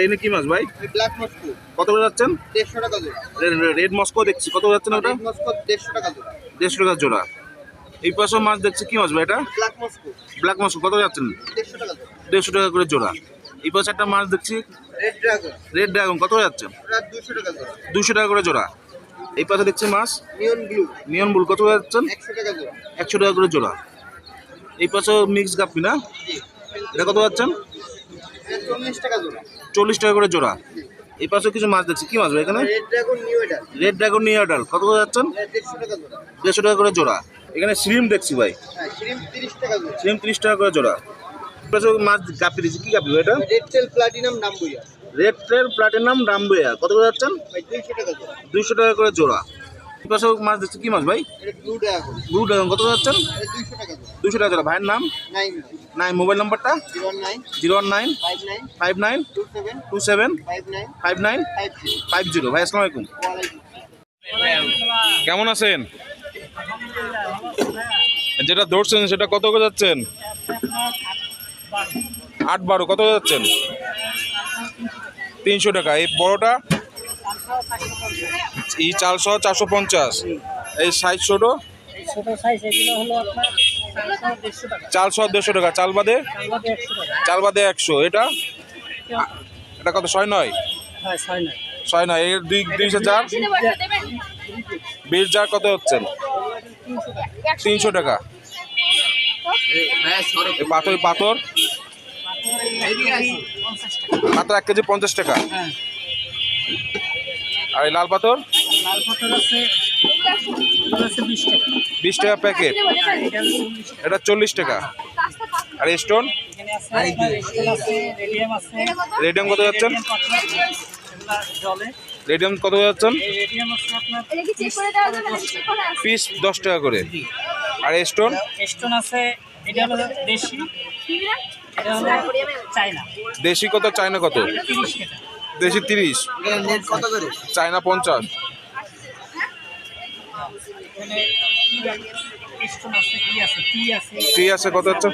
এনে কি মাছ ভাই? ব্ল্যাক মস্কো কত করে যাচ্ছেন? দেড়শো টাকা জোড়া। রেড মস্কো দেখছি। কত করে যাচ্ছেন ওটা? মস্কো দেড়শো টাকা জোড়া। দেড়শো টাকা জোড়া। এই পাশেও মাছ দেখছি কি মাছ ভাই এটা? ব্ল্যাক মস্কো ব্ল্যাক মস্কো কত যাচ্ছেন? দেড়শো টাকা দেড়শো টাকা করে জোড়া। এই পাশে একটা মাছ দেখছি। রেড ড্রাগন রেড ড্রাগন কত করে যাচ্ছেন? ওটা দুশো টাকা জোড়া। দুশো টাকা করে জোড়া। এই পাশে দেখছি মাছ। নিয়ন ব্লু নিয়ন বুল কত করে যাচ্ছেন? একশো টাকা জোড়া। একশো টাকা করে জোড়া। এই পাশেও মিক্স গাপ্পি না? এটা কত যাচ্ছেন? চল্লিশ টাকা জোড়া। চল্লিশ টাকা করে জোড়া। এই পাশে কিছু মাছ দেখছি। কি মাছ ভাই এখানে? রেড ড্রাগন নিউ এটা রেড ড্রাগন নিয়ে ডাল কত করে যাচ্ছেন? দেড়শো টাকা জোড়া। দেড়শো টাকা করে জোড়া। এখানে শ্রিম দেখছি ভাই। হ্যাঁ শ্রিম তিরিশ টাকা জোড়া। শ্রিম তিরিশ টাকা করে জোড়া। পাশে মাছ গাপ্পি দিচ্ছি কি ভাই এটা? রেড টেল প্লাটিনাম নাম বইয়া রেড ট্রেল প্লাটিনাম ডাম্বুয়া কত করে যাচ্ছেন? দুইশো টাকা করে জোড়া। এই পাশে মাছ দেখছি। কি মাছ ভাই? ব্লু ড্রাগন কত করে যাচ্ছেন? দুইশো টাকা জোড়া। ভাইয়ের নাম? নাইন নাই মোবাইল নাম্বারটা? Zero nine zero one nine five nine two seven two seven five nine five zero. ভাই আসসালামু আলাইকুম। কেমন আছেন? যেটা ধরছেন সেটা কত করে যাচ্ছেন? আট বারো কত করে যাচ্ছেন? তিনশো টাকা। এই বড়টা? এই চারশো চারশো পঞ্চাশ। এই সাইজ ছোটো? এই সাইজ এগুলো হলো আপনার চারশো দেড়শো টাকা। চাল বাদে? চাল বাদে একশো। এটা? এটা কত? ছয় নয়? ছয় নয়। এর দুই দুইশো চার? বিশ জার কত হচ্ছেন তিনশো টাকা। পাথর পাথর? পাথর এক কেজি পঞ্চাশ টাকা। আর লাল পাথর লাল পাথর? আছে বিশ টাকা। প্যাকেট। এটা চল্লিশ টাকা। আর স্টোন? এখানে আছে আপনার স্টিল আছে রেডিয়াম কত যাচ্ছেন? রেডিয়াম কত যাচ্ছেন? পিস দশ টাকা করে। আর স্টোন? স্টোন আছে এটা হলো দেশি। এটা হলো চায়না। দেশি কত চায়না কত? দেশি তিরিশ। নেট কত করে? চায়না পঞ্চাশ। কি আছে টি আছে কত হচ্ছে?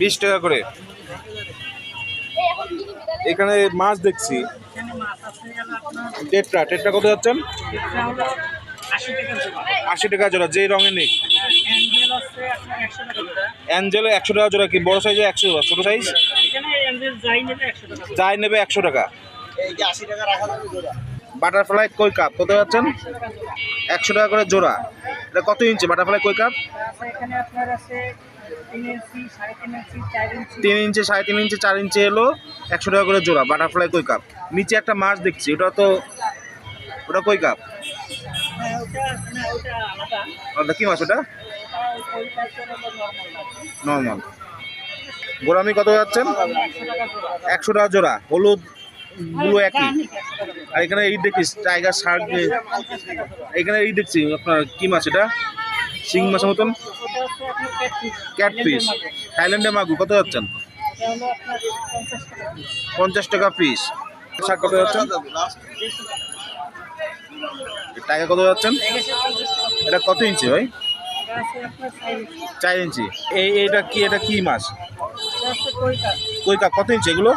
বিশ টাকা করে। এই এখন মাছ দেখছি। টেট্রা। টেট্রা কত যাচ্ছেন আশি টাকা জোড়া যেই রঙের নেই। অ্যাঞ্জেল একশো টাকা জোড়া কি? বড় সাইজে একশো টাকা ছোটো সাইজ এখানে যাই নেবে একশো টাকা যাই নেবে একশো টাকা। বাটারফ্লাই কই কাপ? কত যাচ্ছেন? একশো টাকা করে জোড়া। এটা কত ইঞ্চি? বাটারফ্লাই কই কাপ? তিন ইঞ্চি, সাড়ে তিন ইঞ্চি, চার ইঞ্চি এলো, একশো টাকা করে জোড়া, বাটারফ্লাই কই কাপ? নিচে একটা মাছ দেখছি, ওটা তো, ওটা কই কাপ? কি মাছ ওটা? নর্মাল। গোলামি কত যাচ্ছেন? একশো টাকা জোড়া, হলুদ গুলো একই। আর এখানে এই দেখি টাইগার শার্ক এখানে এই দেখছি আপনার কি মাছ এটা? শিং মাছের মতন? ক্যাটফিশ। থাইল্যান্ডে মাগুর কত যাচ্ছেন? পঞ্চাশ টাকা পিস। শাক কত যাচ্ছেন? টাইগার কত যাচ্ছেন। এটা কত ইঞ্চি ভাই? চার ইঞ্চি। এই এটা কি এটা কি মাছ? কই কাঠ? কত ইঞ্চি এগুলো?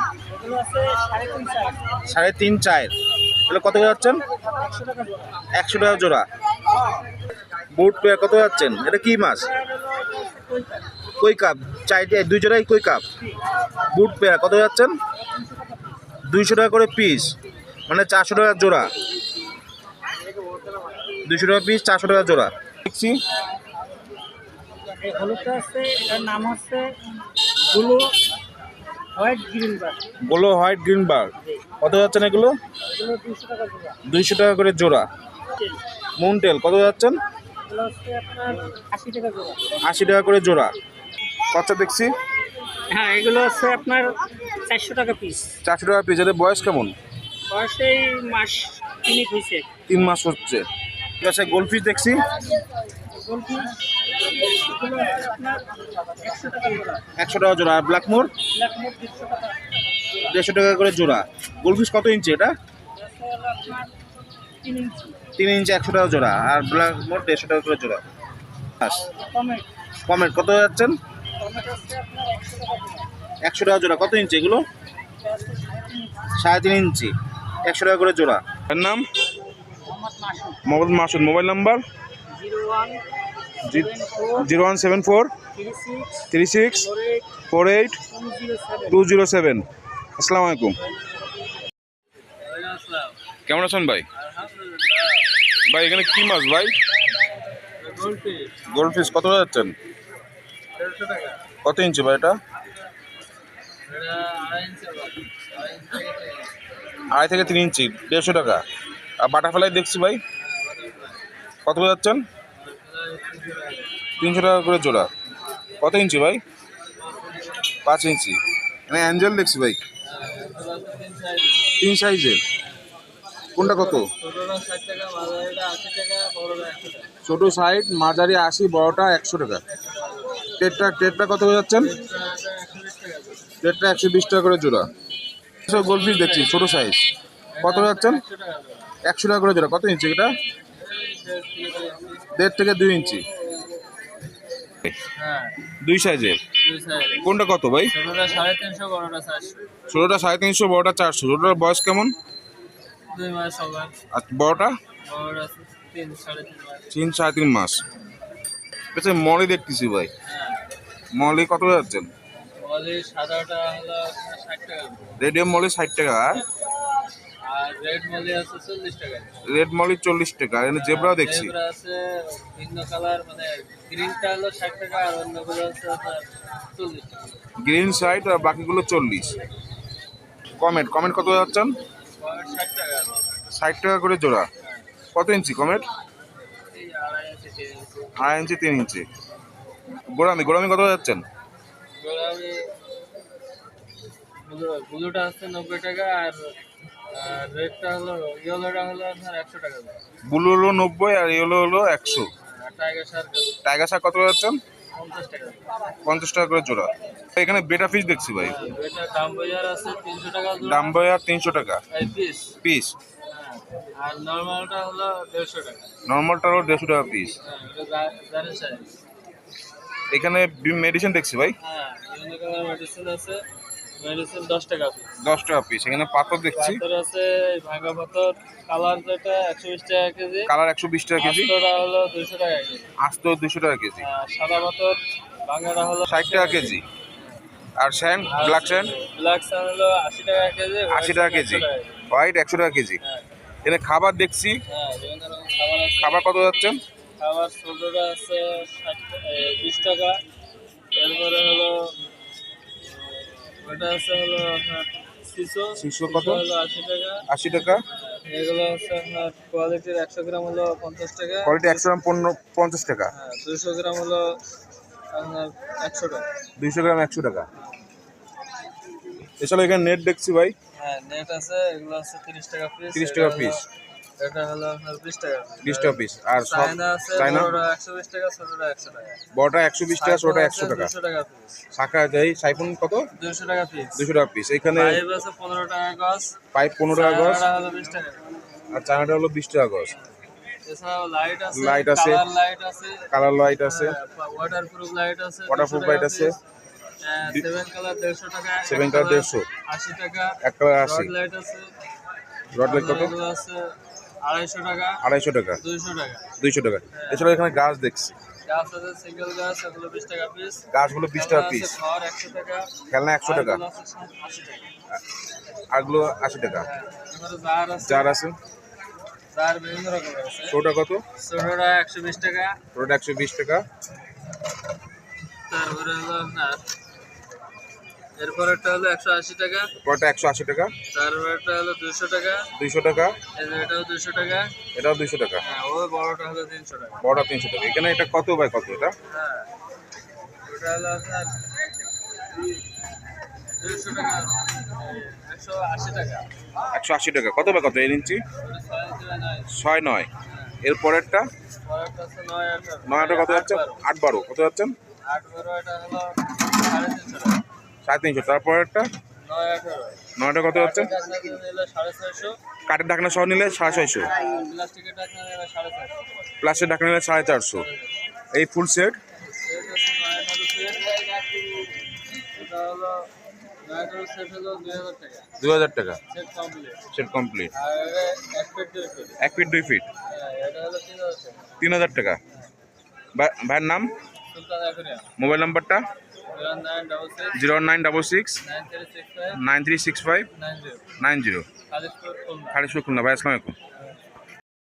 সাড়ে তিন চার। এগুলো কত করে যাচ্ছেন? একশো টাকা জোড়া। বুট পেয়ার কত যাচ্ছেন? এটা কি মাছ? কই কাপ? চারটে দুই জোড়াই কই কাপ? বুট পেয়ার কত যাচ্ছেন? দুইশো টাকা করে পিস মানে চারশো টাকা জোড়া। দুইশো টাকা পিস চারশো টাকা জোড়া। দেখছি। হলুদটা আছে নাম হচ্ছে হোয়াইট গ্রিন বার। বলো হোয়াইট গ্রিন বার। কত যাচ্ছেন এগুলো? এগুলো দুশো টাকা দুইশো টাকা করে জোড়া। মুনটেল কত যাচ্ছেন? আশি টাকা করে জোড়া। কচ্চা দেখছি। হ্যাঁ এগুলো হচ্ছে আপনার চারশো টাকা পিস চারশো টাকা পিস এদের বয়স কেমন? বয়সে এই মাস তিনিক হয়েছে তিন মাস হচ্ছে। ঠিক আছে গোলফিশ দেখছি। একশো টাকা জোড়া। আর ব্ল্যাক মোর? দেড়শো টাকা করে জোড়া। গোলফিশ কত ইঞ্চি এটা? তিন ইঞ্চি, একশো টাকা জোড়া। আর ব্ল্যাক মোর দেড়শো টাকা করে জোড়া। কমেন্ট কত যাচ্ছেন? একশো টাকা জোড়া। কত ইঞ্চি এগুলো? সাড়ে তিন ইঞ্চি। একশো টাকা করে জোড়া। এর নাম? Mohammad Masud mobile number? Zero one seven four zero one seven four three six four eight two zero seven. আসসালামু আলাইকুম। কেমন আছেন ভাই? ভাই এখানে কি মাছ ভাই? Goldfish. কত করে যাচ্ছেন? কত ইঞ্চি ভাই এটা? আড়াই থেকে তিন ইঞ্চি দেড়শো টাকা। আর বাটারফ্লাই দেখছি ভাই। কত করে যাচ্ছেন? তিনশো টাকা করে জোড়া। কত ইঞ্চি ভাই? পাঁচ ইঞ্চি। মানে অ্যাঞ্জেল দেখছি ভাই। তিন সাইজের। কোনটা কত? ছোটো সাইড মাঝারি আশি, বড়টা একশো টাকা। টেটটা টেটটা কত হয়ে যাচ্ছেন? টেটটা একশো বিশ টাকা করে জোড়া। সব গোলফিশ দেখছি, ছোটো সাইজ কত যাচ্ছেন? একশো টাকা করে জোড়া। কত ইঞ্চি এটা? দেড় থেকে দুই ইঞ্চি। দুই সাইজের? কোনটা কত ভাই? ষোলোটা সাড়ে তিনশো বড়টা চারশো। ছোটোটার বয়স কেমন? আর বড়টা? তিন সাড়ে তিন মাস। আচ্ছা মলি দেখতেছি ভাই। মলি কত যাচ্ছেন? রেডিয়াম মলি ষাট টাকা আর রেড মলি আছে চল্লিশ টাকা। রেড মলি চল্লিশ টাকা এখানে জেব্রাও দেখছি। জেব্রা আছে ভিন্ন কালার মানে গ্রিনটা হলো ষাট টাকা আর অন্যগুলো হচ্ছে আপনার টাকা। গ্রিন সাইড আর বাকিগুলো চল্লিশ। কমেট কমেট কত যাচ্ছেন? আর ষাট টাকা ষাট টাকা করে জোড়া। কত ইঞ্চি কমেট আড়াই ইঞ্চি তিন ইঞ্চি। গোড়ামি গোড়ামি কত যাচ্ছেন? ব্লুটা নব্বই টাকা আর আর রেডটা হলো ইয়েলোটা হলো আপনার একশো টাকা ব্লু হলো নব্বই আর ইয়েলো হলো একশো। টাইগার শার্ক টাইগার কত করে যাচ্ছেন? পঞ্চাশ টাকা করে। জোড়া। এখানে বেটা ফিশ দেখছি ভাই। দাম বাজার তিনশো টাকা পিস আর নর্মালটা হলো দেড়শো টাকা। নর্মালটা হলো দেড়শো টাকা পিস হ্যাঁ এখানে মেডিসিন দেখছি ভাই। হ্যাঁ মেডিসিন আছে। মেডিসিন দশ টাকা পিস দশ টাকা পিস এখানে পাথর দেখছি। পাথর আছে ভাঙা পাথর কালার যেটা একশো বিশ টাকা কেজি। কালার একশো বিশ টাকা কেজি। আস্তটা হলো দুশো টাকা কেজি। আস্ত দুশো টাকা কেজি। সাদা পাথর ভাঙাটা হলো ষাট টাকা কেজি। আর sand black sand black sun হলো আশি টাকা কেজি আশি টাকা কেজি। হোয়াইট একশো টাকা কেজি। হ্যাঁ। এখানে খাবার দেখছি। হ্যাঁ খাবার কত যাচ্ছেন? খাবার ছোটোটা আছে ষাট বিশ টাকা। এরপরে হলো ওটা আছে হলো শিশু শিশু কত? হলো আশি টাকা। আশি টাকা। এগুলো হচ্ছে আপনার কোয়ালিটির একশো গ্রাম হলো পঞ্চাশ টাকা। কোয়ালিটি একশো গ্রাম পনেরো পঞ্চাশ টাকা। হ্যাঁ দুশো গ্রাম হলো আপনার একশো টাকা। দুইশো গ্রাম একশো টাকা। এছাড়া এখানে নেট দেখছি ভাই। হ্যাঁ নেট আছে এগুলো আছে তিরিশ টাকা পিস 30 টাকা piece। এটা হলো আপনার বিশ টাকা piece। বিশ টাকা পিস আর সব চায়না আছে চায়না? বড়টা একশো বিশ টাকা ছোটটা একশো টাকা। বড়টা একশো বিশ টাকা ছোটটা একশো টাকা। দুশো টাকা পিস শাখা যাই সাইফোন কত? দুশো টাকা পিস দুশো টাকা পিস এখানে পাইপ আছে পনেরো টাকা গজ। পাইপ পনেরো টাকা গজ। হলো বিশ টাকা। আর চায়নাটা হলো বিশ টাকা গজ। লাইট আছে কালার লাইট আছে। কালার লাইট আছে। ওয়াটার লাইট আছে Waterproof light আছে। সেভেন কালার দেড়শো টাকা Seven এক 150 আশি টাকা। এক কালার আশি। রড লাইট আছে। রড লাইট কত? আছে। আড়াইশো টাকা আড়াইশো টাকা। দুইশো টাকা। দুইশো টাকা। এছাড়া এখানে গাছ দেখছি। গাছগুলো বিশ টাকা পিস খেলনা একশো টাকা। আরগুলো আছে আশি টাকা। টাকা। হ্যাঁ আছে। চার ছোটা কত? ছোটটা একশো বিশ টাকা। ছোটটা একশো বিশ টাকা। তারপরে হলো আপনার এরপরেরটা হলো একশো আশি টাকা। পরটা একশো আশি টাকা। তারপরেরটা হলো দুশো টাকা। দুইশো টাকা। এটাও দুশো টাকা। এটাও দুইশো টাকা। হ্যাঁ ওই বড়টা হলো তিনশো টাকা। বড়টা তিনশো টাকা। এখানে এটা কত বাই কত এটা? হ্যাঁ ওটা হলো আপনার দুশো টাকা। একশো আশি টাকা। কত বাই কত? এর ইঞ্চি? ওটা ছয় দুই নয়। ছয় নয় এর পরেরটা? পরেরটা আছে নয় আঠারো। নয়টা কত যাচ্ছে? আট বারো। আট বারো। কত যাচ্ছেন? আট বারো এটা হলো সাড়ে তিনশো। তারপর একটা নয়টা কত হচ্ছে? কাঠের ঢাকনা সহ নিলে সাড়ে ছয়শো। প্লাস্টিকের ঢাকনা নিলে সাড়ে চারশো। এই ফুল সেট? দু হাজার টাকা। Set complete. এক ফিট দুই ফিট? তিন হাজার টাকা। ভাইয়ের নাম? মোবাইল নাম্বারটা? Zero nine double six nine three six five nine zero nine zero. Khalishpur Khulna. ভাই আসসালামাইকুম